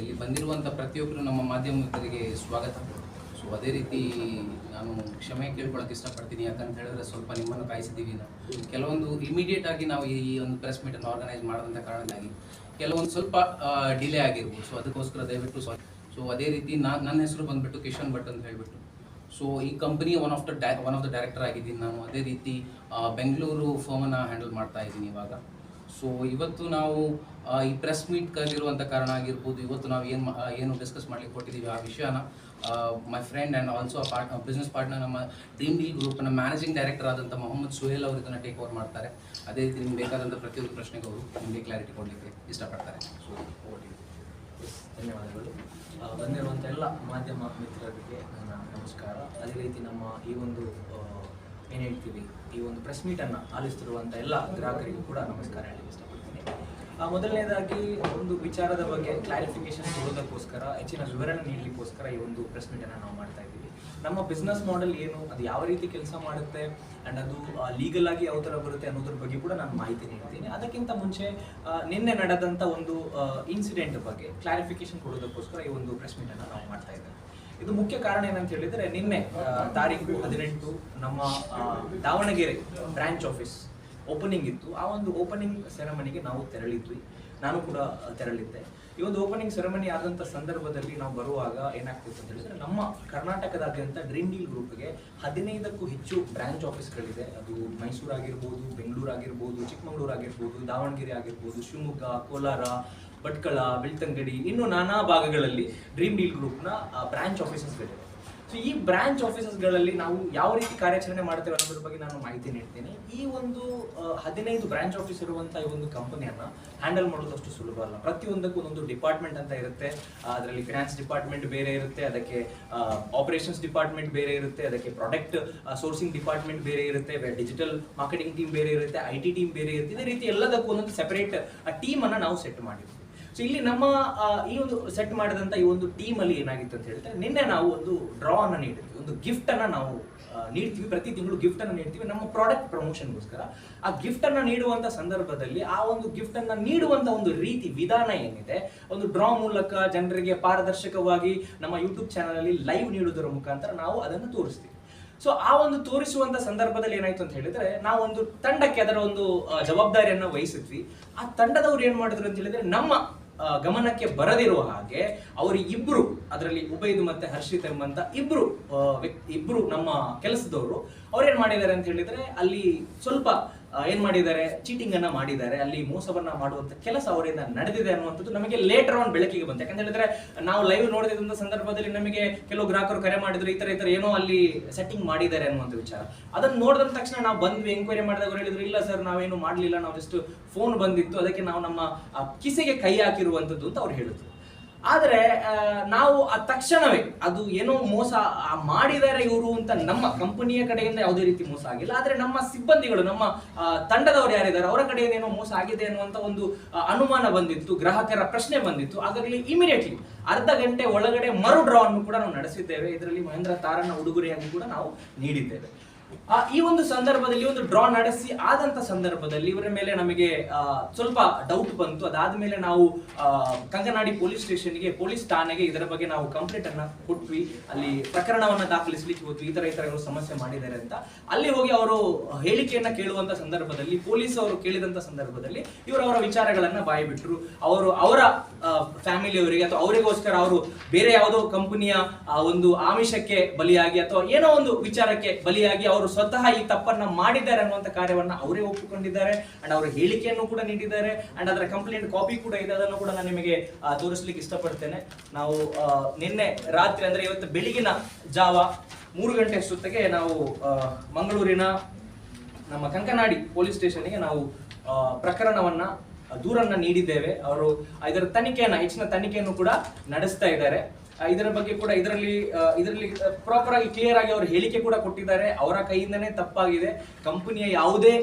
ಇಲ್ಲಿ ಬಂದಿರುವಂಥ ಪ್ರತಿಯೊಬ್ಬರು ನಮ್ಮ ಮಾಧ್ಯಮದವರಿಗೆ ಸ್ವಾಗತ. ಸೊ ಅದೇ ರೀತಿ ನಾನು ಕ್ಷಮೆ ಕೇಳ್ಕೊಳಕ್ಕೆ ಇಷ್ಟಪಡ್ತೀನಿ. ಯಾಕಂತ ಹೇಳಿದ್ರೆ ಸ್ವಲ್ಪ ನಿಮ್ಮನ್ನು ಕಾಯಿಸಿದ್ದೀವಿ ನಾವು. ಕೆಲವೊಂದು ಇಮಿಡಿಯೇಟ್ ಆಗಿ ನಾವು ಈ ಒಂದು ಪ್ರೆಸ್ ಮೀಟನ್ನು ಆರ್ಗನೈಸ್ ಕಾರಣ ಕಾರಣಕ್ಕಾಗಿ ಕೆಲವೊಂದು ಸ್ವಲ್ಪ ಡಿಲೇ ಆಗಿರ್ಬೋದು. ಸೊ ಅದಕ್ಕೋಸ್ಕರ ದಯವಿಟ್ಟು ಸಾರಿ ಸೊ ಅದೇ ರೀತಿ ನಾನು ನನ್ನ ಹೆಸರು ಬಂದ್ಬಿಟ್ಟು ಕಿಶನ್ ಭಟ್ ಅಂತ ಹೇಳ್ಬಿಟ್ಟು. ಸೊ ಈ company one of the one of the director ಆಗಿದ್ದೀನಿ ನಾನು. ಅದೇ ರೀತಿ ಬೆಂಗಳೂರು ಫೋಮನ್ನು ಹ್ಯಾಂಡಲ್ ಮಾಡ್ತಾ ಇದ್ದೀನಿ ಇವಾಗ. ಸೊ ಇವತ್ತು ನಾವು ಆ, ಈ ಪ್ರೆಸ್ ಮೀಟ್ ಕರೆದಿರುವಂಥ ಕಾರಣ ಆಗಿರ್ಬೋದು ಇವತ್ತು ನಾವು ಏನು ಏನು ಡಿಸ್ಕಸ್ ಮಾಡ್ಲಿಕ್ಕೆ ಕೊಟ್ಟಿದ್ದೀವಿ ಆ ವಿಷಯನ my friend and also part business partner ನಮ್ಮ ಡ್ರೀಮ್ ಡೀಲ್ ಗ್ರೂಪ್ನ ಮ್ಯಾನೇಜಿಂಗ್ ಡೈರೆಕ್ಟರ್ ಆದಂಥ ಮೊಹಮ್ಮದ್ ಸುಹೇಲ್ ಅವರು ಇದನ್ನು ಟೇಕ್ ಓವರ್ ಮಾಡ್ತಾರೆ. ಅದೇ ರೀತಿ ನಿಮ್ಗೆ ಬೇಕಾದಂಥ ಪ್ರತಿಯೊಂದು ಪ್ರಶ್ನೆಗೆ ಅವರು ನಿಮಗೆ ಕ್ಲಾರಿಟಿ ಕೊಡಲಿಕ್ಕೆ ಇಷ್ಟಪಡ್ತಾರೆ. ಸೊ ಧನ್ಯವಾದಗಳು. ಆ, ಬಂದಿರುವಂಥ ಎಲ್ಲ ಮಾಧ್ಯಮ ಮಿತ್ರರಿಗೆ ನನ್ನ ನಮಸ್ಕಾರ. ಅದೇ ರೀತಿ ನಮ್ಮ ಈ ಒಂದು ಏನು ಹೇಳ್ತೀವಿ? ಈ ಒಂದು ಪ್ರೆಸ್ ಮೀಟನ್ನು ಆಲಿಸ್ತಿರುವಂಥ ಎಲ್ಲ ಗ್ರಾಹಕರಿಗೂ ಕೂಡ ನಮಸ್ಕಾರ ಹೇಳಿ ಇಷ್ಟಪಡ್ತೀನಿ. ಮೊದಲನೇದಾಗಿ ಒಂದು ವಿಚಾರದ ಬಗ್ಗೆ ಕ್ಲಾರಿಫಿಕೇಶನ್ ಕೊಡೋದಕ್ಕೋಸ್ಕರ, ಹೆಚ್ಚಿನ ವಿವರಣೆ ನೀಡಲಿಕ್ಕೋಸ್ಕರ ಈ ಒಂದು ಪ್ರೆಸ್ ಮೀಟನ್ನು ನಾವು ಮಾಡ್ತಾ ಇದ್ದೀವಿ. ನಮ್ಮ ಬಿಸ್ನೆಸ್ ಮಾಡೆಲ್ ಏನು, ಅದು ಯಾವ ರೀತಿ ಕೆಲಸ ಮಾಡುತ್ತೆ ಆ್ಯಂಡ್ ಅದು ಲೀಗಲ್ ಆಗಿ ಯಾವ ಥರ ಬರುತ್ತೆ ಅನ್ನೋದ್ರ ಬಗ್ಗೆ ಕೂಡ ನಾನು ಮಾಹಿತಿ ನೀಡ್ತೀನಿ. ಅದಕ್ಕಿಂತ ಮುಂಚೆ ನಿನ್ನೆ ನಡೆದಂಥ ಒಂದು ಇನ್ಸಿಡೆಂಟ್ ಬಗ್ಗೆ ಕ್ಲಾರಿಫಿಕೇಶನ್ ಕೊಡೋದಕ್ಕೋಸ್ಕರ ಈ ಒಂದು ಪ್ರೆಸ್ ಮೀಟನ್ನು ನಾವು ಮಾಡ್ತಾ ಇದ್ದೇವೆ. ಇದು ಮುಖ್ಯ ಕಾರಣ ಏನಂತ ಹೇಳಿದ್ರೆ ನಿನ್ನೆ ತಾರೀಕು ಹದಿನೆಂಟು ನಮ್ಮ ದಾವಣಗೆರೆ ಬ್ರಾಂಚ್ ಆಫೀಸ್ ಓಪನಿಂಗ್ ಇತ್ತು. ಆ ಒಂದು ಓಪನಿಂಗ್ ಸೆರೆಮನಿಗೆ ನಾವು ತೆರಳಿದ್ವಿ. ನಾನು ಕೂಡ ತೆರಳಿದ್ದೆ. ಈ ಒಂದು ಓಪನಿಂಗ್ ಸೆರೆಮನಿ ಆದಂಥ ಸಂದರ್ಭದಲ್ಲಿ ನಾವು ಬರುವಾಗ ಏನಾಗ್ತಿತ್ತು ಅಂತ ಹೇಳಿದ್ರೆ ನಮ್ಮ ಕರ್ನಾಟಕದಾದ್ಯಂತ ಗ್ರೀನ್ ಡೀಲ್ ಗ್ರೂಪ್ಗೆ ಹದಿನೈದಕ್ಕೂ ಹೆಚ್ಚು ಬ್ರಾಂಚ್ ಆಫೀಸ್ಗಳಿದೆ ಅದು ಮೈಸೂರು ಆಗಿರ್ಬೋದು ಬೆಂಗಳೂರು ಆಗಿರ್ಬೋದು ಚಿಕ್ಕಮಗಳೂರು ಆಗಿರ್ಬೋದು ದಾವಣಗೆರೆ ಆಗಿರ್ಬೋದು, ಶಿವಮೊಗ್ಗ, ಕೋಲಾರ ಭಟ್ಕಳ ಬೆಳ್ತಂಗಡಿ ಇನ್ನು ನಾನಾ ಭಾಗಗಳಲ್ಲಿ ಡ್ರೀಮ್ ಡೀಲ್ ಗ್ರೂಪ್ನ ಬ್ರಾಂಚ್ ಆಫೀಸಸ್ಗಳಿವೆ ಸೊ ಈ ಬ್ರಾಂಚ್ ಆಫೀಸಸ್ಗಳಲ್ಲಿ ನಾವು ಯಾವ ರೀತಿ ಕಾರ್ಯಾಚರಣೆ ಮಾಡ್ತೇವೆ ಅನ್ನೋದ್ರ ಬಗ್ಗೆ ನಾನು ಮಾಹಿತಿ ನೀಡ್ತೇನೆ. ಈ ಒಂದು ಹದಿನೈದು ಬ್ರಾಂಚ್ ಆಫೀಸ್ ಇರುವಂತಹ ಈ ಒಂದು ಕಂಪನಿಯನ್ನ ಹ್ಯಾಂಡಲ್ ಮಾಡೋದು ಅಷ್ಟು ಸುಲಭ ಅಲ್ಲ. ಪ್ರತಿಯೊಂದಕ್ಕೂ ಒಂದೊಂದು ಡಿಪಾರ್ಟ್ಮೆಂಟ್ ಅಂತ ಇರುತ್ತೆ. ಅದರಲ್ಲಿ ಫಿನಾನ್ಸ್ ಡಿಪಾರ್ಟ್ಮೆಂಟ್ ಬೇರೆ ಇರುತ್ತೆ, ಅದಕ್ಕೆ ಆಪರೇಷನ್ಸ್ ಡಿಪಾರ್ಟ್ಮೆಂಟ್ ಬೇರೆ ಇರುತ್ತೆ, ಅದಕ್ಕೆ ಪ್ರಾಡಕ್ಟ್ ಸೋರ್ಸಿಂಗ್ ಡಿಪಾರ್ಟ್ಮೆಂಟ್ ಬೇರೆ ಇರುತ್ತೆ ಡಿಜಿಟಲ್ ಮಾರ್ಕೆಟಿಂಗ್ ಟೀಮ್ ಬೇರೆ ಇರುತ್ತೆ ಐ ಟಿ ಟೀಮ್ ಬೇರೆ ಇರುತ್ತೆ. ಇದೇ ರೀತಿ ಎಲ್ಲದಕ್ಕೂ ಒಂದೊಂದು ಸೆಪರೇಟ್ ಟೀಮ್ ಅನ್ನ ನಾವು ಸೆಟ್ ಮಾಡಿದ್ವಿ. ಸೊ ಇಲ್ಲಿ ನಮ್ಮ ಈ ಒಂದು ಸೆಟ್ ಮಾಡಿದಂತ ಈ ಒಂದು ಟೀಮ್ ಅಲ್ಲಿ ಏನಾಗಿತ್ತು ಅಂತ ಹೇಳಿದ್ರೆ, ನಿನ್ನೆ ನಾವು ಒಂದು ಡ್ರಾ ಅನ್ನ ನೀಡಿದ್ವಿ. ಒಂದು ಗಿಫ್ಟ್ ನಾವು ನೀಡ್ತೀವಿ. ಪ್ರತಿ ತಿಂಗಳು ಗಿಫ್ಟ್ ನೀಡ್ತೀವಿ. ನಮ್ಮ ಪ್ರಾಡಕ್ಟ್ ಪ್ರಮೋಷನ್ಗೋಸ್ಕರ ಆ ಗಿಫ್ಟ್ ಅನ್ನ ನೀಡುವಂತ ಸಂದರ್ಭದಲ್ಲಿ ಆ ಒಂದು ಗಿಫ್ಟ್ ಅನ್ನ ನೀಡುವಂತ ಒಂದು ರೀತಿ, ವಿಧಾನ ಏನಿದೆ, ಒಂದು ಡ್ರಾ ಮೂಲಕ ಜನರಿಗೆ ಪಾರದರ್ಶಕವಾಗಿ ನಮ್ಮ ಯೂಟ್ಯೂಬ್ ಚಾನಲ್ ಅಲ್ಲಿ ಲೈವ್ ನೀಡುವುದರ ಮುಖಾಂತರ ನಾವು ಅದನ್ನು ತೋರಿಸ್ತೀವಿ. ಸೊ ಆ ಒಂದು ತೋರಿಸುವಂತ ಸಂದರ್ಭದಲ್ಲಿ ಏನಾಯ್ತು ಅಂತ ಹೇಳಿದ್ರೆ, ನಾವು ಒಂದು ತಂಡಕ್ಕೆ ಅದರ ಒಂದು ಜವಾಬ್ದಾರಿಯನ್ನು ವಹಿಸಿದ್ವಿ. ಆ ತಂಡದವ್ರು ಏನ್ ಮಾಡಿದ್ರು ಅಂತ ಹೇಳಿದ್ರೆ, ನಮ್ಮ ಗಮನಕ್ಕೆ ಬರದಿರುವ ಹಾಗೆ ಅವರು ಇಬ್ರು, ಅದರಲ್ಲಿ ಉಬೈದ್ ಮತ್ತೆ ಹರ್ಷಿತ್ ಎಂಬಂತ ಇಬ್ರು ಇಬ್ರು ನಮ್ಮ ಕೆಲಸದವರು, ಅವ್ರೇನ್ ಮಾಡಿದ್ದಾರೆ ಅಂತ ಹೇಳಿದ್ರೆ ಅಲ್ಲಿ ಸ್ವಲ್ಪ ಏನ್ ಮಾಡಿದ್ದಾರೆ? ಚೀಟಿಂಗ್ ಅನ್ನ ಮಾಡಿದ್ದಾರೆ. ಅಲ್ಲಿ ಮೋಸವನ್ನ ಮಾಡುವಂತ ಕೆಲಸ ಅವರಿಂದ ನಡೆದಿದೆ ಅನ್ನುವಂಥದ್ದು ನಮಗೆ ಲೇಟರ್ ಆನ್ ಬೆಳಕಿಗೆ ಬಂತು. ಯಾಕಂತ ಹೇಳಿದ್ರೆ, ನಾವು ಲೈವ್ ನೋಡಿದಂತ ಸಂದರ್ಭದಲ್ಲಿ ನಮಗೆ ಕೆಲವು ಗ್ರಾಹಕರು ಕರೆ ಮಾಡಿದ್ರು, ಈ ತರ ಈ ತರ ಏನೋ ಅಲ್ಲಿ ಸೆಟ್ಟಿಂಗ್ ಮಾಡಿದ್ದಾರೆ ಅನ್ನುವಂಥ ವಿಚಾರ. ಅದನ್ನ ನೋಡಿದ ತಕ್ಷಣ ನಾವು ಬಂದ್ವಿ ಎಂಕ್ವೈರಿ ಮಾಡಿದಾಗ ಹೇಳಿದ್ರು, ಇಲ್ಲ ಸರ್ ನಾವೇನು ಮಾಡಲಿಲ್ಲ, ನಾವು ಜಸ್ಟ್ ಫೋನ್ ಬಂದಿತ್ತು, ಅದಕ್ಕೆ ನಾವು ನಮ್ಮ ಕಿಸೆಗೆ ಕೈ ಹಾಕಿರುವಂತದ್ದು ಅಂತ ಅವ್ರು ಹೇಳಿದ್ರು. ಆದ್ರೆ ನಾವು ಆ ತಕ್ಷಣವೇ ಅದು ಏನೋ ಮೋಸ ಮಾಡಿದ್ದಾರೆ ಇವರು ಅಂತ ನಮ್ಮ ಕಂಪನಿಯ ಕಡೆಯಿಂದ ಯಾವುದೇ ರೀತಿ ಮೋಸ ಆಗಿಲ್ಲ. ಆದರೆ ನಮ್ಮ ಸಿಬ್ಬಂದಿಗಳು, ನಮ್ಮ ತಂಡದವರು ಯಾರಿದ್ದಾರೆ, ಅವರ ಕಡೆಯಿಂದ ಏನೋ ಮೋಸ ಆಗಿದೆ ಅನ್ನುವಂತ ಒಂದು ಅನುಮಾನ ಬಂದಿತ್ತು, ಗ್ರಾಹಕರ ಪ್ರಶ್ನೆ ಬಂದಿತ್ತು. ಅದರಲ್ಲಿ ಇಮಿಡಿಯೇಟ್ಲಿ ಅರ್ಧ ಗಂಟೆ ಒಳಗಡೆ ಮರು ಡ್ರಾ ಅನ್ನು ಕೂಡ ನಾವು ನಡೆಸಿದ್ದೇವೆ. ಇದರಲ್ಲಿ ಮಹೇಂದ್ರ ತಾರನ್ನ ಉಡುಗೊರೆಯನ್ನು ಕೂಡ ನಾವು ನೀಡಿದ್ದೇವೆ. ಈ ಒಂದು ಸಂದರ್ಭದಲ್ಲಿ ಒಂದು ಡ್ರಾ ನಡೆಸಿ ಆದಂತ ಸಂದರ್ಭದಲ್ಲಿ ಇವರ ಮೇಲೆ ನಮಗೆ ಸ್ವಲ್ಪ ಡೌಟ್ ಬಂತು. ಅದಾದ ಮೇಲೆ ನಾವು ಕಂಗನಾಡಿ ಪೊಲೀಸ್ ಸ್ಟೇಷನ್ಗೆ ಪೊಲೀಸ್ ಠಾಣೆಗೆ ಇದರ ಬಗ್ಗೆ ನಾವು ಕಂಪ್ಲೇಂಟ್ ಅನ್ನ ಕೊಟ್ವಿ. ಅಲ್ಲಿ ಪ್ರಕರಣವನ್ನ ದಾಖಲಿಸಲಿಕ್ಕೆ ಹೋದ್ವಿ. ಈ ತರ ಈ ತರ ಇವರು ಸಮಸ್ಯೆ ಮಾಡಿದ್ದಾರೆ ಅಂತ. ಅಲ್ಲಿ ಹೋಗಿ ಅವರು ಹೇಳಿಕೆಯನ್ನ ಕೇಳುವಂತ ಸಂದರ್ಭದಲ್ಲಿ, ಪೊಲೀಸ್ ಅವರು ಕೇಳಿದಂತ ಸಂದರ್ಭದಲ್ಲಿ ಇವರು ಅವರ ವಿಚಾರಗಳನ್ನ ಬಾಯಿ ಬಿಟ್ರು ಅವರು ಅವರ ಫ್ಯಾಮಿಲಿಯವರಿಗೆ ಅಥವಾ ಅವರಿಗೋಸ್ಕರ ಅವರು ಬೇರೆ ಯಾವುದೋ ಕಂಪನಿಯ ಒಂದು ಆಮಿಷಕ್ಕೆ ಬಲಿಯಾಗಿ ಅಥವಾ ಏನೋ ಒಂದು ವಿಚಾರಕ್ಕೆ ಬಲಿಯಾಗಿ ಅವರು ಸ್ವತಃ ಈ ತಪ್ಪನ್ನ ಮಾಡಿದ್ದಾರೆ ಅನ್ನುವಂಥ ಕಾರ್ಯವನ್ನು ಅವರೇ ಒಪ್ಪಿಕೊಂಡಿದ್ದಾರೆ. ಅಂಡ್ ಅವರ ಹೇಳಿಕೆಯನ್ನು ಕೂಡ ನೀಡಿದ್ದಾರೆ. ಅಂಡ್ ಅದರ ಕಂಪ್ಲೇಂಟ್ ಕಾಪಿ ಕೂಡ ಇದೆ. ಅದನ್ನು ಕೂಡ ನಾನು ನಿಮಗೆ ತೋರಿಸಲಿಕ್ಕೆ ಇಷ್ಟಪಡ್ತೇನೆ. ನಾವು ನಿನ್ನೆ ರಾತ್ರಿ ಅಂದ್ರೆ ಇವತ್ತು ಬೆಳಗಿನ ಜಾವ ಮೂರು ಗಂಟೆ ಅಷ್ಟೊತ್ತಿಗೆ ನಾವು ಮಂಗಳೂರಿನ ನಮ್ಮ ಕಂಕನಾಡಿ ಪೊಲೀಸ್ ಸ್ಟೇಷನ್ಗೆ ನಾವು ಪ್ರಕರಣವನ್ನ ದೂರನ್ನ ನೀಡಿದ್ದೇವೆ. ಅವರು ಇದರ ತನಿಖೆಯನ್ನ, ಹೆಚ್ಚಿನ ತನಿಖೆಯನ್ನು ಕೂಡ ನಡೆಸ್ತಾ ಇದ್ದಾರೆ. ಇದರ ಬಗ್ಗೆ ಕೂಡ ಇದರಲ್ಲಿ ಇದರಲ್ಲಿ ಪ್ರಾಪರ್ ಆಗಿ ಕ್ಲಿಯರ್ ಆಗಿ ಅವರು ಹೇಳಿಕೆ ಕೂಡ ಕೊಟ್ಟಿದ್ದಾರೆ. ಅವರ ಕೈಯಿಂದನೇ ತಪ್ಪಾಗಿದೆ. ಕಂಪನಿಯ ಯಾವುದೇ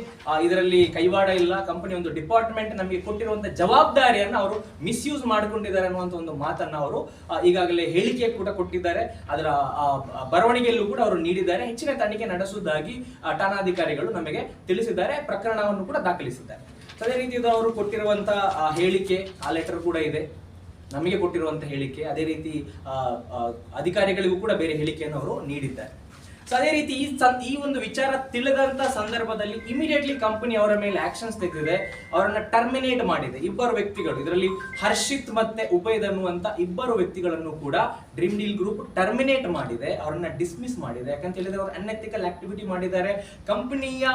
ಇದರಲ್ಲಿ ಕೈವಾಡ ಇಲ್ಲ. ಕಂಪನಿ ಒಂದು ಡಿಪಾರ್ಟ್ಮೆಂಟ್ ನಮಗೆ ಕೊಟ್ಟಿರುವಂತಹ ಜವಾಬ್ದಾರಿಯನ್ನು ಅವರು ಮಿಸ್ಯೂಸ್ ಮಾಡಿಕೊಂಡಿದ್ದಾರೆ ಅನ್ನುವಂಥ ಒಂದು ಮಾತನ್ನ ಅವರು ಈಗಾಗಲೇ ಹೇಳಿಕೆ ಕೂಡ ಕೊಟ್ಟಿದ್ದಾರೆ. ಅದರ ಬರವಣಿಗೆಯಲ್ಲೂ ಕೂಡ ಅವರು ನೀಡಿದ್ದಾರೆ. ಹೆಚ್ಚಿನ ತನಿಖೆ ನಡೆಸುವುದಾಗಿ ಠಾಣಾಧಿಕಾರಿಗಳು ನಮಗೆ ತಿಳಿಸಿದ್ದಾರೆ. ಪ್ರಕರಣವನ್ನು ಕೂಡ ದಾಖಲಿಸಿದ್ದಾರೆ. ಅದೇ ರೀತಿ ಅವರು ಕೊಟ್ಟಿರುವಂತಹ ಹೇಳಿಕೆ, ಆ ಲೆಟರ್ ಕೂಡ ಇದೆ. ನಮಗೆ ಕೊಟ್ಟಿರುವಂತಹ ಹೇಳಿಕೆ ಅದೇ ರೀತಿ ಅಧಿಕಾರಿಗಳಿಗೂ ಕೂಡ ಬೇರೆ ಹೇಳಿಕೆಯನ್ನು ಅವರು ನೀಡಿದ್ದಾರೆ. ಸೊ ಅದೇ ರೀತಿ ಈ ಈ ಒಂದು ವಿಚಾರ ತಿಳಿದಂತ ಸಂದರ್ಭದಲ್ಲಿ ಇಮಿಡಿಯೇಟ್ಲಿ ಕಂಪನಿ ಅವರ ಮೇಲೆ ಆಕ್ಷನ್ಸ್ ತೆಗೆದಿದೆ. ಅವರನ್ನ ಟರ್ಮಿನೇಟ್ ಮಾಡಿದೆ. ಇಬ್ಬರು ವ್ಯಕ್ತಿಗಳು, ಇದರಲ್ಲಿ ಹರ್ಷಿತ್ ಮತ್ತೆ ಉಪೇದ್ ಅನ್ನುವಂತ ಇಬ್ಬರು ವ್ಯಕ್ತಿಗಳನ್ನು ಕೂಡ ಡ್ರೀಮ್ ಡೀಲ್ ಗ್ರೂಪ್ ಟರ್ಮಿನೇಟ್ ಮಾಡಿದೆ. ಅವರನ್ನ ಡಿಸ್ಮಿಸ್ ಮಾಡಿದೆ. ಯಾಕಂತ ಹೇಳಿದ್ರೆ ಅವರು ಅನ್ಎಥಿಕಲ್ ಆಕ್ಟಿವಿಟಿ ಮಾಡಿದ್ದಾರೆ. ಕಂಪನಿಯ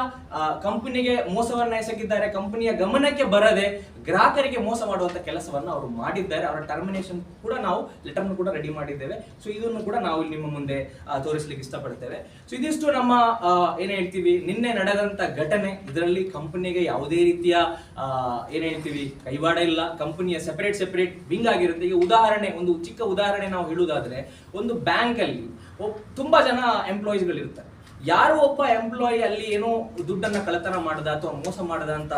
ಕಂಪನಿಗೆ ಮೋಸವನ್ನ ಎಸಗಿದ್ದಾರೆ. ಕಂಪನಿಯ ಗಮನಕ್ಕೆ ಬರದೆ ಗ್ರಾಹಕರಿಗೆ ಮೋಸ ಮಾಡುವಂತ ಕೆಲಸವನ್ನು ಅವರು ಮಾಡಿದ್ದಾರೆ. ಅವರ ಟರ್ಮಿನೇಷನ್ ಕೂಡ ನಾವು ಲೆಟರ್ ಕೂಡ ರೆಡಿ ಮಾಡಿದ್ದೇವೆ. ಸೊ ಇದನ್ನು ಕೂಡ ನಾವು ನಿಮ್ಮ ಮುಂದೆ ತೋರಿಸ್ಲಿಕ್ಕೆ ಇಷ್ಟಪಡ್ತೇವೆ. ಸೊ ಇದಿಷ್ಟು ನಮ್ಮ ಏನು ಹೇಳ್ತೀವಿ? ನಿನ್ನೆ ನಡೆದಂತ ಘಟನೆ, ಇದರಲ್ಲಿ ಕಂಪನಿಗೆ ಯಾವುದೇ ರೀತಿಯ ಏನು ಹೇಳ್ತೀವಿ? ಕೈವಾಡ ಇಲ್ಲ. ಕಂಪನಿಯ ಸೆಪರೇಟ್ ಸೆಪರೇಟ್ ವಿಂಗ್ ಆಗಿರುತ್ತೆ. ಈಗ ಉದಾಹರಣೆ, ಒಂದು ಚಿಕ್ಕ ಉದಾಹರಣೆ ನಾವು ಹೇಳುವುದಾದ್ರೆ, ಒಂದು ಬ್ಯಾಂಕ್ ಅಲ್ಲಿ ತುಂಬಾ ಜನ ಎಂಪ್ಲಾಯೀಸ್ಗಳು ಇರ್ತಾರೆ ಯಾರು ಒಬ್ಬ ಎಂಪ್ಲಾಯಿ ಅಲ್ಲಿ ಏನೋ ದುಡ್ಡನ್ನ ಕಳ್ಳತನ ಮಾಡದ ಅಥವಾ ಮೋಸ ಮಾಡದ ಅಂತ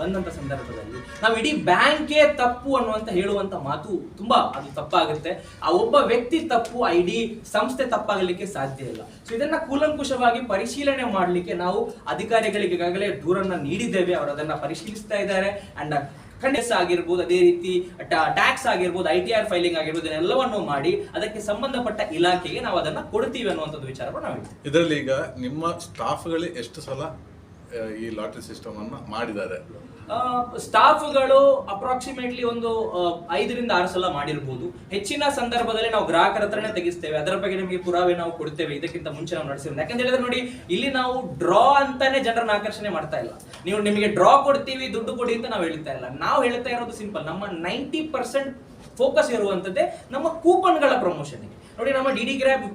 ಬಂದಂತ ಸಂದರ್ಭದಲ್ಲಿ ನಾವು ಇಡೀ ಬ್ಯಾಂಕೇ ತಪ್ಪು ಅನ್ನುವಂತ ಹೇಳುವಂತ ಮಾತು ತುಂಬಾ ಅದು ತಪ್ಪಾಗುತ್ತೆ. ಆ ಒಬ್ಬ ವ್ಯಕ್ತಿ ತಪ್ಪು, ಆ ಇಡೀ ಸಂಸ್ಥೆ ತಪ್ಪಾಗಲಿಕ್ಕೆ ಸಾಧ್ಯ ಇಲ್ಲ. ಸೊ ಇದನ್ನ ಕೂಲಂಕುಷವಾಗಿ ಪರಿಶೀಲನೆ ಮಾಡಲಿಕ್ಕೆ ನಾವು ಅಧಿಕಾರಿಗಳಿಗೆ ಈಗಾಗಲೇ ದೂರನ್ನ ನೀಡಿದ್ದೇವೆ. ಅವರು ಅದನ್ನ ಪರಿಶೀಲಿಸ್ತಾ ಇದ್ದಾರೆ. ಅಂಡ್ ಖಂಡಿತ ಆಗಿರ್ಬೋದು, ಅದೇ ರೀತಿ ಟ್ಯಾಕ್ಸ್ ಆಗಿರ್ಬೋದು ಐ ಟಿ ಆರ್ ಫೈಲಿಂಗ್ ಆಗಿರ್ಬೋದು, ಇದನ್ನೆಲ್ಲವನ್ನು ಮಾಡಿ ಅದಕ್ಕೆ ಸಂಬಂಧಪಟ್ಟ ಇಲಾಖೆಗೆ ನಾವು ಅದನ್ನ ಕೊಡ್ತೀವಿ ಅನ್ನುವಂಥದ್ದು ವಿಚಾರವನ್ನು ನಾವು. ಇದರಲ್ಲಿ ಈಗ ನಿಮ್ಮ ಸ್ಟಾಫ್ಗಳು ಎಷ್ಟು ಸಲ ಈ ಲಾಟ್ರಿ ಸಿಸ್ಟಮ್ ಅನ್ನ ಮಾಡಿದ್ದಾರೆ ಸ್ಟಾಫ್ಗಳು ಅಪ್ರಾಕ್ಸಿಮೇಟ್ಲಿ ಒಂದು ಐದರಿಂದ ಆರು ಸಲ ಮಾಡಿರ್ಬೋದು. ಹೆಚ್ಚಿನ ಸಂದರ್ಭದಲ್ಲಿ ನಾವು ಗ್ರಾಹಕರ ಹತ್ರನೇ ತೆಗಿಸ್ತೇವೆ. ಅದರ ಬಗ್ಗೆ ನಿಮಗೆ ಪುರಾವೆ ನಾವು ಕೊಡ್ತೇವೆ. ಇದಕ್ಕಿಂತ ಮುಂಚೆ ನಾವು ನಡೆಸಿರೋದು ಯಾಕಂತ ಹೇಳಿದ್ರೆ ನೋಡಿ, ಇಲ್ಲಿ ನಾವು ಡ್ರಾ ಅಂತಾನೆ ಜನರನ್ನ ಆಕರ್ಷಣೆ ಮಾಡ್ತಾ ಇಲ್ಲ. ನೀವು ನಿಮಗೆ ಡ್ರಾ ಕೊಡ್ತೀವಿ, ದುಡ್ಡು ಕೊಡಿ ಅಂತ ನಾವು ಹೇಳ್ತಾ ಇಲ್ಲ. ನಾವು ಹೇಳ್ತಾ ಇರೋದು ಸಿಂಪಲ್. ನಮ್ಮ ನೈಂಟಿ ಪರ್ಸೆಂಟ್ ಫೋಕಸ್ ಇರುವಂತದ್ದೇ ನಮ್ಮ ಕೂಪನ್ಗಳ ಪ್ರಮೋಷನ್ಗೆ. ನೋಡಿ, ನಮ್ಮ ಡಿ ಡಿ ಗ್ರ್ಯಾಬ್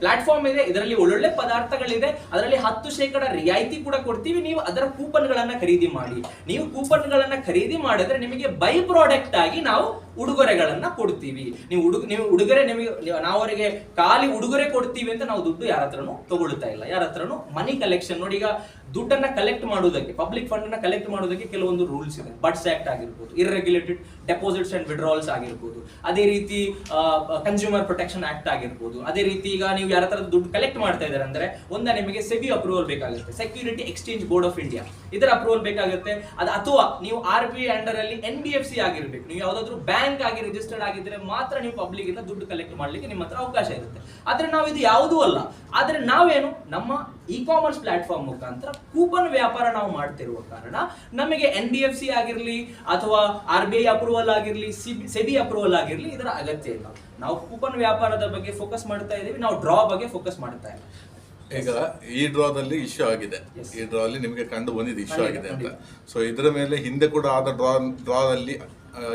ಪ್ಲಾಟ್ಫಾರ್ಮ್ ಇದೆ, ಇದರಲ್ಲಿ ಒಳ್ಳೊಳ್ಳೆ ಪದಾರ್ಥಗಳಿದೆ, ಅದರಲ್ಲಿ ಹತ್ತು ಶೇಕಡ ರಿಯಾಯಿತಿ ಕೂಡ ಕೊಡ್ತೀವಿ. ನೀವು ಅದರ ಕೂಪನ್ ಗಳನ್ನ ಖರೀದಿ ಮಾಡಿ. ನೀವು ಕೂಪನ್ ಗಳನ್ನ ಖರೀದಿ ಮಾಡಿದ್ರೆ ನಿಮಗೆ ಬೈ ಪ್ರಾಡಕ್ಟ್ ಆಗಿ ನಾವು ಉಡುಗೊರೆಗಳನ್ನ ಕೊಡ್ತೀವಿ. ನೀವು ಉಡುಗ, ನೀವು ಉಡುಗೊರೆ ನಿಮಗೆ, ನೀವು- ಅವರಿಗೆ ಖಾಲಿ ಉಡುಗೊರೆ ಕೊಡ್ತೀವಿ ಅಂತ ನಾವು ದುಡ್ಡು ಯಾರ ಹತ್ರನೂ ತಗೊಳ್ತಾ ಇಲ್ಲ. ಯಾರ ಹತ್ರನೂ ಮನಿ ಕಲೆಕ್ಷನ್ ನೋಡಿ ಈಗ ದುಡ್ಡನ್ನ ಕಲೆಕ್ಟ್ ಮಾಡುವುದಕ್ಕೆ ಪಬ್ಲಿಕ್ ಫಂಡ್ ಅನ್ನ ಕಲೆಕ್ಟ್ ಮಾಡುವುದಕ್ಕೆ ಕೆಲವೊಂದು ರೂಲ್ಸ್ ಇದೆ. ಬಡ್ಸ್ ಆಕ್ಟ್ ಆಗಿರ್ಬೋದು ಇರ್ರೆಗ್ಯುಲೇಟೆಡ್ ಡೆಪಾಸಿಟ್ಸ್ ಅಂಡ್ ವಿಡ್ರಾಲ್ಸ್ ಆಗಿರ್ಬೋದು. ಅದೇ ರೀತಿ ಕನ್ಸ್ಯೂಮರ್ ಪ್ರೊಟೆಕ್ಷನ್ ಆಕ್ಟ್ ಆಗಿರ್ಬೋದು. ಅದೇ ರೀತಿ ಈಗ ನೀವು ಯಾರ ಹತ್ರ ದುಡ್ಡು ಕಲೆಕ್ಟ್ ಮಾಡ್ತಾ ಇದ್ದಾರೆ ಅಂದ್ರೆ ಒಂದ ನಿಮಗೆ ಸೆಬಿ ಅಪ್ರೂವಲ್ ಬೇಕಾಗುತ್ತೆ. Security exchange board of India ಇದರ ಅಪ್ರೂವಲ್ ಬೇಕಾಗುತ್ತೆ. ಅದು ಅಥವಾ ನೀವು ಆರ್ ಬಿ ಅಂಡರ್ ಅಲ್ಲಿ ಎನ್ ಬಿ ಎಫ್ ಸಿ ಆಗಿರ್ಬೇಕು. ನೀವು ಯಾವ್ದಾದ್ರು ಬ್ಯಾಂಕ್ ಆಗಿ ರಿಜಿಸ್ಟರ್ಡ್ ಆಗಿದ್ರೆ ಮಾತ್ರ ನೀವು ಪಬ್ಲಿಕ್ ಇಂದ ದುಡ್ಡು ಕಲೆಕ್ಟ್ ಮಾಡ್ಲಿಕ್ಕೆ ನಿಮ್ಮ ಹತ್ರ ಅವಕಾಶ ಇರುತ್ತೆ. ಆದ್ರೆ ನಾವು ಇದು ಯಾವುದೂ ಅಲ್ಲ. ಆದ್ರೆ ನಾವೇನು? ನಮ್ಮ ಇ ಕಾಮರ್ಸ್ ಪ್ಲಾಟ್ಫಾರ್ಮ್ ಮುಖಾಂತರ ಕೂಪನ್ ವ್ಯಾಪಾರ ನಾವು ಮಾಡ್ತಿರುವ ಕಾರಣ ನಮಗೆ ಎನ್ ಬಿ ಎಫ್ ಸಿ ಆಗಿರ್ಲಿ ಅಥವಾ ಆರ್ ಬಿ ಐ ಅಪ್ರೂವಲ್ ಆಗಿರ್ಲಿ ಸೆಬಿ ಅಪ್ರೂವಲ್ ಆಗಿರ್ಲಿ ಇದರ ಅಗತ್ಯ ಇಲ್ಲ. ನಾವು ಕೂಪನ್ ವ್ಯಾಪಾರದ ಬಗ್ಗೆ ಫೋಕಸ್ ಮಾಡ್ತಾ ಇದ್ದೀವಿ ನಾವು ಡ್ರಾ ಬಗ್ಗೆ ಫೋಕಸ್ ಮಾಡ್ತಾ ಇಲ್ಲ. ಈಗ ಈ ಡ್ರಾದಲ್ಲಿ ಇಶ್ಯೂ ಆಗಿದೆ. ಈ ಡ್ರಾ ಅಲ್ಲಿ ನಿಮಗೆ ಕಂಡು ಬಂದಿದೆ ಇಶ್ಯೂ ಆಗಿದೆ ಅಂತ. ಸೊ ಇದರ ಮೇಲೆ ಹಿಂದೆ ಕೂಡ ಆದ ಡ್ರಾ ಡ್ರಾದಲ್ಲಿ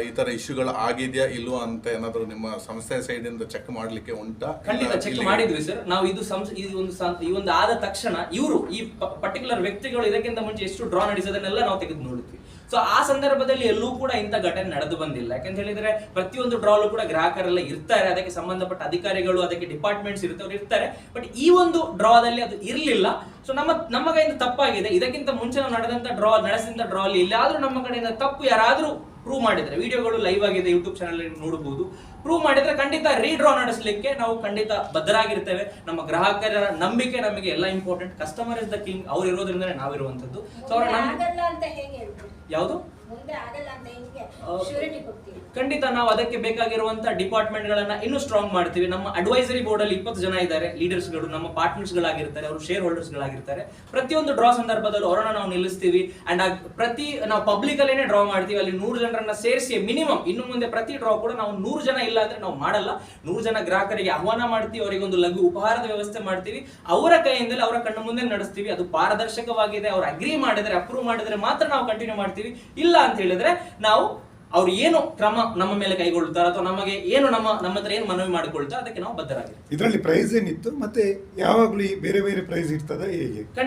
ಈ ತರ ಇಶ್ಯೂಗಳು ಆಗಿದೆಯಾ ಇಲ್ವಾ ಅಂತ ಏನಾದ್ರು ನಿಮ್ಮ ಸಂಸ್ಥೆ ಸೈಡ್ ಇಂದ ಚೆಕ್ ಮಾಡ್ಲಿಕ್ಕೆ ಉಂಟಾ? ಖಂಡಿತ ಚೆಕ್ ಮಾಡಿದ್ವಿ ಸರ್ ನಾವು ಇದು ಸಂಸ್ ಈ ಒಂದು ಸಂ- ಈ ಒಂದು ಆದ ತಕ್ಷಣ ಇವರು ಈ ಪರ್ಟಿಕ್ಯುಲರ್ ವ್ಯಕ್ತಿಗಳು ಇದಕ್ಕಿಂತ ಮುಂಚೆ ಎಷ್ಟು ಡ್ರಾ ನಡೆಸೋದನ್ನೆಲ್ಲ ನಾವು ತೆಗೆದು ನೋಡಿದ್ವಿ. ಸೊ ಆ ಸಂದರ್ಭದಲ್ಲಿ ಎಲ್ಲೂ ಕೂಡ ಇಂಥ ಘಟನೆ ನಡೆದು ಬಂದಿಲ್ಲ. ಯಾಕಂತ ಹೇಳಿದ್ರೆ ಪ್ರತಿಯೊಂದು ಡ್ರಾಲು ಕೂಡ ಗ್ರಾಹಕರೆಲ್ಲ ಇರ್ತಾರೆ. ಅದಕ್ಕೆ ಸಂಬಂಧಪಟ್ಟ ಅಧಿಕಾರಿಗಳು ಅದಕ್ಕೆ ಡಿಪಾರ್ಟ್ಮೆಂಟ್ಸ್ ಇರ್ತವ್ರು ಇರ್ತಾರೆ. ಬಟ್ ಈ ಒಂದು ಡ್ರಾದಲ್ಲಿ ಅದು ಇರಲಿಲ್ಲ. ಸೊ ನಮ್ಮ ನಮ್ಮ ಕೈಯಿಂದ ತಪ್ಪಾಗಿದೆ. ಇದಕ್ಕಿಂತ ಮುಂಚೆ ನಾವು ನಡೆದಂತ ಡ್ರಾ ನಡೆಸಿದಂತ ಡ್ರಾ ಅಲ್ಲಿ ಎಲ್ಲಾದ್ರೂ ನಮ್ಮ ಕಡೆಯಿಂದ ತಪ್ಪು ಯಾರಾದ್ರೂ ಪ್ರೂವ್ ಮಾಡಿದ್ರೆ ವಿಡಿಯೋಗಳು ಲೈವ್ ಆಗಿದೆ ಯೂಟ್ಯೂಬ್ ಚಾನಲ್ ನೋಡಬಹುದು. ಪ್ರೂವ್ ಮಾಡಿದ್ರೆ ಖಂಡಿತ ರೀಡ್ರಾ ನಡೆಸಲಿಕ್ಕೆ ನಾವು ಖಂಡಿತ ಬದ್ಧರಾಗಿರ್ತೇವೆ. ನಮ್ಮ ಗ್ರಾಹಕರ ನಂಬಿಕೆ ನಮಗೆ ಎಲ್ಲ important customer is the king ಅವ್ರು ಇರೋದ್ರಿಂದ ನಾವಿರುವಂತದ್ದು ಸೊ ಅವ್ರ ಯಾವುದು? ಮುಂದೆ ಆಗಲ್ಲ ಅಂತ ಹೆಂಗೆ ಆ, ಶ್ಯೂರಿಟಿ ಕೊಡ್ತೀರಿ ಖಂಡಿತ ನಾವು ಅದಕ್ಕೆ ಬೇಕಾಗಿರುವಂತ ಡಿಪಾರ್ಟ್ಮೆಂಟ್ ಗಳನ್ನ ಇನ್ನೂ ಸ್ಟ್ರಾಂಗ್ ಮಾಡ್ತೀವಿ. ನಮ್ಮ ಅಡ್ವೈಸರಿ ಬೋರ್ಡ್ ಅಲ್ಲಿ ಇಪ್ಪತ್ತು ಜನ ಇದ್ದಾರೆ. ಲೀಡರ್ಸ್ಗಳು ನಮ್ಮ ಪಾರ್ಟ್ನರ್ಸ್ ಗಳಾಗಿರ್ತಾರೆ ಅವರು ಶೇರ್ ಹೋಲ್ಡರ್ಸ್ ಗಳಾಗಿರ್ತಾರೆ. ಪ್ರತಿಯೊಂದು ಡ್ರಾ ಸಂದರ್ಭದಲ್ಲೂ ಅವರನ್ನ ನಾವು ನಿಲ್ಲಿಸ್ತೀವಿ. ಅಂಡ್ ಪ್ರತಿ ನಾವು ಪಬ್ಲಿಕ್ ಅಲ್ಲೇನೆ ಡ್ರಾ ಮಾಡ್ತೀವಿ. ಅಲ್ಲಿ ನೂರು ಜನರನ್ನ ಸೇರಿಸಿ ಮಿನಿಮಮ್ ಇನ್ನು ಮುಂದೆ ಪ್ರತಿ ಡ್ರಾ ಕೂಡ ನಾವು ನೂರು ಜನ ಇಲ್ಲ ಅಂದ್ರೆ ನಾವು ಮಾಡಲ್ಲ. ನೂರು ಜನ ಗ್ರಾಹಕರಿಗೆ ಆಹ್ವಾನ ಮಾಡ್ತೀವಿ. ಅವರಿಗೆ ಒಂದು ಲಘು ಉಪಹಾರದ ವ್ಯವಸ್ಥೆ ಮಾಡ್ತೀವಿ. ಅವರ ಕೈಯಿಂದಲೇ ಅವರ ಕಣ್ಣು ಮುಂದೆ ನಡೆಸ್ತೀವಿ. ಅದು ಪಾರದರ್ಶಕವಾಗಿದೆ. ಅವ್ರು ಅಗ್ರಿ ಮಾಡಿದ್ರೆ ಅಪ್ರೂವ್ ಮಾಡಿದ್ರೆ ಮಾತ್ರ ನಾವು ಕಂಟಿನ್ಯೂ ಮಾಡ್ತೀವಿ. ಇಲ್ಲ ಅಂತ ಹೇಳಿದ್ರೆ ನಾವು ಅವ್ರು ಏನು ಕ್ರಮ ನಮ್ಮ ಮೇಲೆ ಕೈಗೊಳ್ಳುತ್ತಾರೆ ಅಥವಾ ನಮಗೆ ಏನು ನಮ್ಮ ನಮ್ಮ ಹತ್ರ ಏನು ಮನವಿ ಮಾಡಿಕೊಳ್ತಾರೆ ಅದಕ್ಕೆ ನಾವು ಬದ್ಧರಾಗಿರ್ತೀವಿ. ಇದರಲ್ಲಿ ಪ್ರೈಸ್ ಏನಿತ್ತು? ಮತ್ತೆ ಯಾವಾಗಲೂ ಬೇರೆ ಬೇರೆ ಪ್ರೈಸ್ ಇರ್ತದೆ? ಹೇಗೆ?